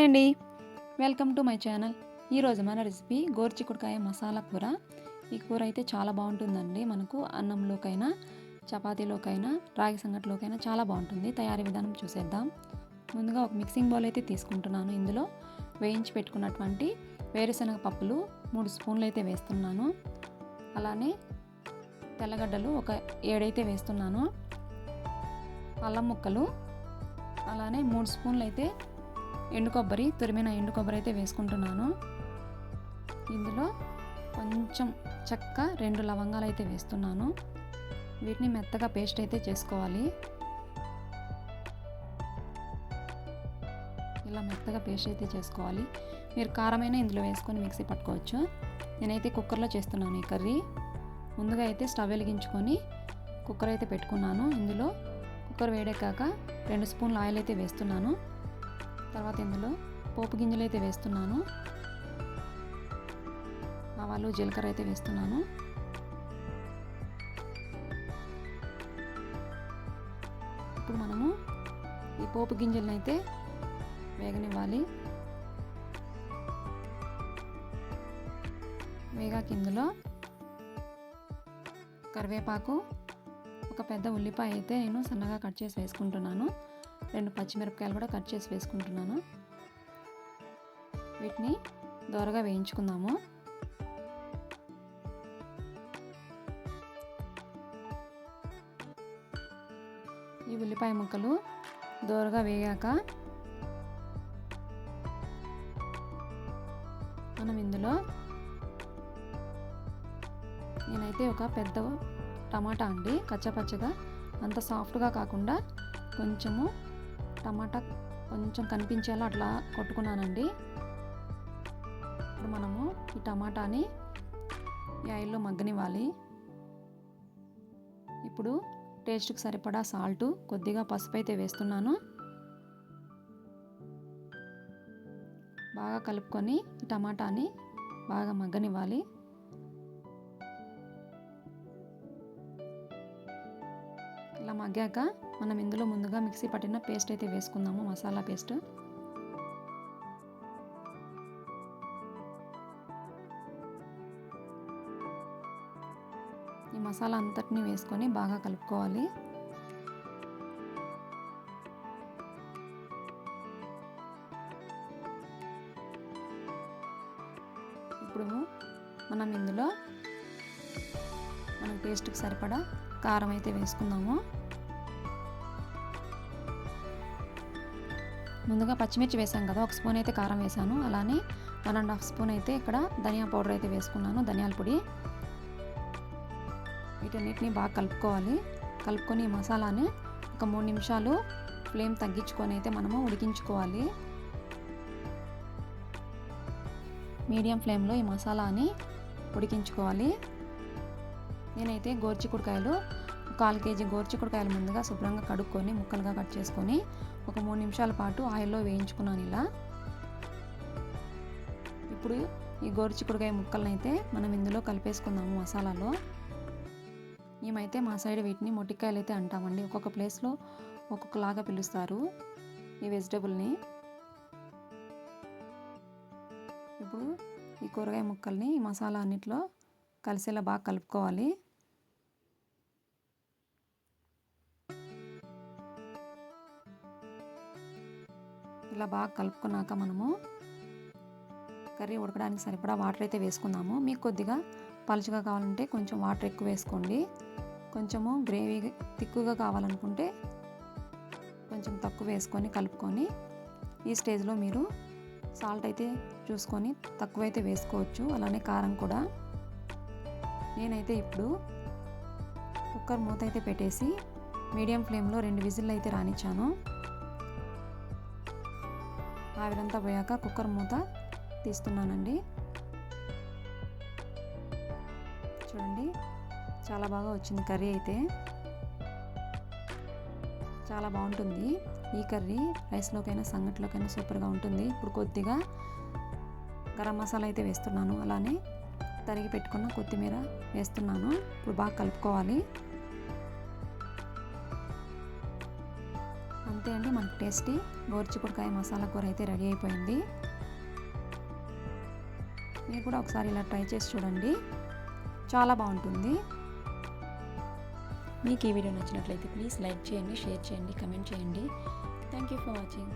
Hi అండి welcome to my channel ఈరోజు మన రెసిపీ గోర్చికుడికాయ మసాలా కూర. ఈ కూర అయితే చాలా బాగుంటుందండి. మనకు అన్నంలోకైనా చపాతీలోకైనా రాగి సంగటిలోకైనా చాలా బాగుంటుంది. తయారీ విధానం చూసేద్దాం. ముందుగా ఒక మిక్సింగ్ బౌల్ అయితే తీసుకుంటున్నాను ఇందులో. వేయించి పెట్టుకున్నటువంటి వేరుశనగ పప్పులు మూడు స్పూన్లు అయితే వేస్తున్నాను. అలానే తెల్లగడ్డలు ఒక ఏడైతే వేస్తున్నాను. అల్లం ముక్కలు. అలానే మూడు స్పూన్లు అయితే ఎండు కొబ్బరి తురిమిన ఎండు కొబ్బరి అయితే వేసుకుంటున్నాను. ఇందులో కొంచెం చెక్క రెండు లవంగాలు అయితే వేస్తున్నాను. వీటిని మెత్తగా పేస్ట్ అయితే చేసుకోవాలి. ఇలా మెత్తగా పేస్ట్ అయితే చేసుకోవాలి. మీరు కారమైన ఇందులో వేసుకొని మిక్సీ పట్టుకోవచ్చు. నేనైతే కుక్కర్లో చేస్తున్నాను ఈ కర్రీ. ముందుగా అయితే స్టవ్ వెలిగించుకొని కుక్కర్ అయితే పెట్టుకున్నాను. ఇందులో కుక్కర్ వేడెక్కాక రెండు స్పూన్ల ఆయిల్ అయితే వేస్తున్నాను. తర్వాత ఇందులో పోపు గింజలు అయితే వేస్తున్నాను. ఆవాలు జీలకర్ర అయితే వేస్తున్నాను. ఇప్పుడు మనము ఈ పోపు గింజలను అయితే వేగనివ్వాలి. వేగాక ఇందులో కరివేపాకు ఒక పెద్ద ఉల్లిపాయ అయితే నేను సన్నగా కట్ చేసి వేసుకుంటున్నాను. రెండు పచ్చిమిరపకాయలు కూడా కట్ చేసి వేసుకుంటున్నాను. వీటిని దోరగా వేయించుకుందాము. ఈ ఉల్లిపాయ ముక్కలు దోరగా వేగాక మనం ఇందులో నేనైతే ఒక పెద్ద టమాటా అండి కచ్చపచ్చగా అంత సాఫ్ట్గా కాకుండా కొంచెము టమాటా కొంచెం కనిపించేలా అట్లా కొట్టుకున్నానండి. ఇప్పుడు మనము ఈ టమాటాని ఆయిల్లో మగ్గనివ్వాలి. ఇప్పుడు టేస్ట్కి సరిపడా సాల్టు కొద్దిగా పసుపు అయితే వేస్తున్నాను. బాగా కలుపుకొని ఈ టమాటాని బాగా మగ్గనివ్వాలి. అలా మగ్గాక మనం ఇందులో ముందుగా మిక్సీ పట్టిన పేస్ట్ అయితే వేసుకుందాము మసాలా పేస్ట్. ఈ మసాలా అంతటిని వేసుకొని బాగా కలుపుకోవాలి. ఇప్పుడు మనం ఇందులో మన టేస్ట్కి సరిపడా కారం అయితే వేసుకుందాము. ముందుగా పచ్చిమిర్చి వేసాం కదా ఒక స్పూన్ అయితే కారం వేసాను. అలానే వన్ అండ్ హాఫ్ స్పూన్ అయితే ఇక్కడ ధనియా పౌడర్ అయితే వేసుకున్నాను ధనియాల పొడి. వీటన్నిటిని బాగా కలుపుకోవాలి. కలుపుకొని ఈ మసాలాని ఒక మూడు నిమిషాలు ఫ్లేమ్ తగ్గించుకొని అయితే మనము ఉడికించుకోవాలి. మీడియం ఫ్లేమ్లో ఈ మసాలాని ఉడికించుకోవాలి. నేనైతే గోర్చికుడికాయలు కాల్ కేజీ గోరుచిక్కుడుకాయలు ముందుగా శుభ్రంగా కడుక్కొని ముక్కలుగా కట్ చేసుకొని ఒక మూడు నిమిషాల పాటు ఆయిల్లో వేయించుకున్నాను ఇలా. ఇప్పుడు ఈ గోరుచిక్కుడుకాయ ముక్కలను అయితే మనం ఇందులో కలిపేసుకుందాము మసాలాలో. మేమైతే మా సైడ్ వీటిని మొట్టికాయలు అయితే అంటామండి. ఒక్కొక్క ప్లేస్లో ఒక్కొక్కలాగా పిలుస్తారు ఈ వెజిటబుల్ని. ఇప్పుడు ఈ కూరగాయ ముక్కల్ని ఈ మసాలా అన్నిట్లో కలిసేలా బాగా కలుపుకోవాలి. ఇలా బాగా కలుపుకున్నాక మనము కర్రీ ఉడకడానికి సరిపడా వాటర్ అయితే వేసుకుందాము. మీకు కొద్దిగా పలుచగా కావాలంటే కొంచెం వాటర్ ఎక్కువ వేసుకోండి. కొంచెము గ్రేవీ తిక్కుగా కావాలనుకుంటే కొంచెం తక్కువ వేసుకొని కలుపుకొని ఈ స్టేజ్లో మీరు సాల్ట్ అయితే చూసుకొని తక్కువైతే వేసుకోవచ్చు. అలానే కారం కూడా. నేనైతే ఇప్పుడు కుక్కర్ మూత అయితే పెట్టేసి మీడియం ఫ్లేమ్లో రెండు విజిల్లు అయితే రానిచ్చాను. ఆవిరంతా పోయాక కుక్కర్ మూత తీస్తున్నానండి. చూడండి చాలా బాగా వచ్చింది కర్రీ అయితే. చాలా బాగుంటుంది. ఈ కర్రీ రైస్లోకైనా సంగటిలోకైనా సూపర్గా ఉంటుంది. ఇప్పుడు కొద్దిగా గరం మసాలా అయితే వేస్తున్నాను. అలానే తరిగి పెట్టుకున్న కొత్తిమీర వేస్తున్నాను. ఇప్పుడు బాగా కలుపుకోవాలి. అంతే అండి మనకు టేస్టీ గోరుచిక్కుడుకాయ మసాలా కూర అయితే రెడీ అయిపోయింది. మీరు కూడా ఒకసారి ఇలా ట్రై చేసి చూడండి. చాలా బాగుంటుంది. మీకు ఈ వీడియో నచ్చినట్లయితే ప్లీజ్ లైక్ చేయండి షేర్ చేయండి కమెంట్ చేయండి. Thank you for watching